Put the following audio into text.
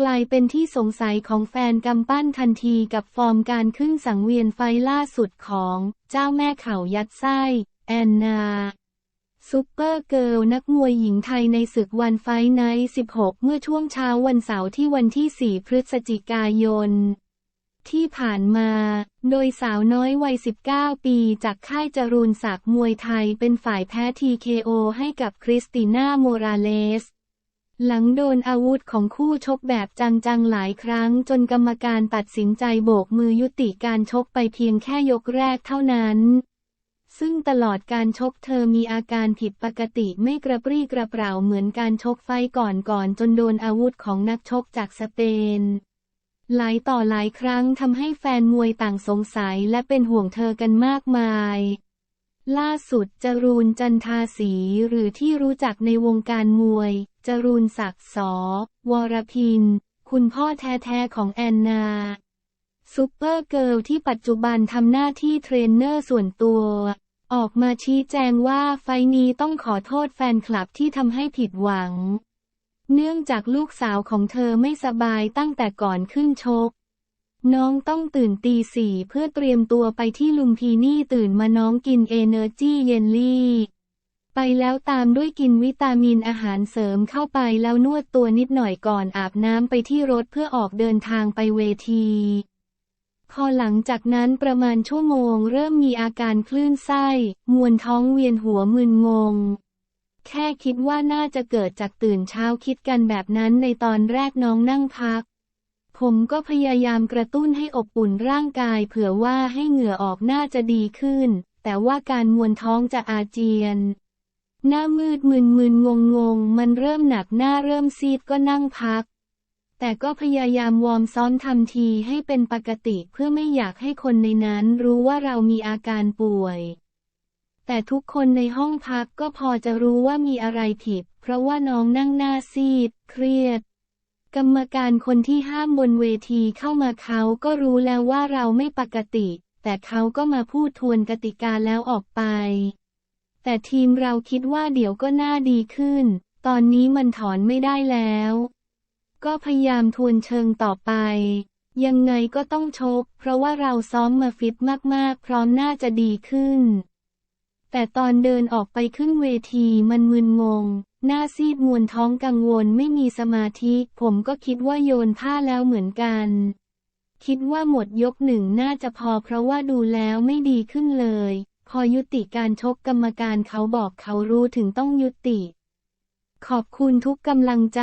กลายเป็นที่สงสัยของแฟนกำปั้นทันทีกับฟอร์มการขึ้นสังเวียนไฟล่าสุดของเจ้าแม่เข่ายัดไส้ แอนนาซูเปอร์เกิลนักมวยหญิงไทยในศึกวันไฟไนท์16 เมื่อช่วงเช้าวันเสาร์ที่วันที่ 4 พฤศจิกายน ที่ผ่านมา โดยสาวน้อยวัย 19 ปีจากค่ายจรูนศักดิ์มวยไทยเป็นฝ่ายแพ้ TKO ให้กับคริสติน่าโมราเลส หลังโดนอาวุธของคู่ชกแบบจังๆหลายครั้งจนกรรมการตัดสินใจโบกมือยุติการชกไปเพียงแค่ยกแรกเท่านั้น ซึ่งตลอดการชกเธอมีอาการผิดปกติไม่กระปรี้กระเปร่าเหมือนการชกไฟก่อนก่อนจนโดนอาวุธของนักชกจากสเปน หลายต่อหลายครั้งทำให้แฟนมวยต่างสงสัยและเป็นห่วงเธอกันมากมาย ล่าสุดจรูนจันทาสีหรือที่รู้จักในวงการมวย จรูนศักดิ์สอวรพิน คุณพ่อแท้ๆของแอนนาซูเปอร์เกิร์ลที่ปัจจุบันทำหน้าที่เทรนเนอร์ส่วนตัว ออกมาชี้แจงว่าไฟนี้ต้องขอโทษแฟนคลับที่ทำให้ผิดหวัง เนื่องจากลูกสาวของเธอไม่สบายตั้งแต่ก่อนขึ้นชก น้องต้องตื่นตีสี่เพื่อเตรียมตัวไปที่ลุมพินี่ตื่นมาน้องกินเอเนอร์จีเยนลี่ ไปแล้วตามด้วยกินวิตามินอาหารเสริมเข้าไปแล้วนวดตัวนิดหน่อยก่อนอาบน้ำไปที่รถเพื่อออกเดินทางไปเวทีพอหลังจากนั้นประมาณชั่วโมงเริ่มมีอาการคลื่นไส้ มวนท้องเวียนหัวมึนงง แค่คิดว่าน่าจะเกิดจากตื่นเช้าคิดกันแบบนั้นในตอนแรกน้องนั่งพัก ผมก็พยายามกระตุ้นให้อบอุ่นร่างกายเผื่อว่าให้เหงื่อออกน่าจะดีขึ้น แต่ว่าการมวนท้องจะอาเจียน หน้ามืดมึนมึนงงงงมันเริ่มหนักหน้าเริ่มซีดก็นั่งพัก แต่ก็พยายามวอร์มซ้อมทำทีให้เป็นปกติเพื่อไม่อยากให้คนในนั้นรู้ว่าเรามีอาการป่วยแต่ทุกคนในห้องพักก็พอจะรู้ว่ามีอะไรผิด เพราะว่าน้องนั่งหน้าซีด เครียด กรรมการคนที่ห้ามบนเวทีเข้ามาเขาก็รู้แล้วว่าเราไม่ปกติ แต่เขาก็มาพูดทวนกติกาแล้วออกไป แต่ทีมเราคิดว่าเดี๋ยวก็น่าดีขึ้น ตอนนี้มันถอนไม่ได้แล้ว ก็พยายามทวนเชิงต่อไป ยังไงก็ต้องชก เพราะว่าเราซ้อมมาฟิตมากๆ พร้อมน่าจะดีขึ้น แต่ตอนเดินออกไปขึ้นเวทีมันมึนงง หน้าซีดมวนท้องกังวลไม่มีสมาธิ ผมก็คิดว่าโยนผ้าแล้วเหมือนกัน คิดว่าหมดยกหนึ่งน่าจะพอเพราะว่าดูแล้วไม่ดีขึ้นเลย พอยุติการชกกรรมการเขาบอกเขารู้ถึงต้องยุติ ขอบคุณทุกกำลังใจ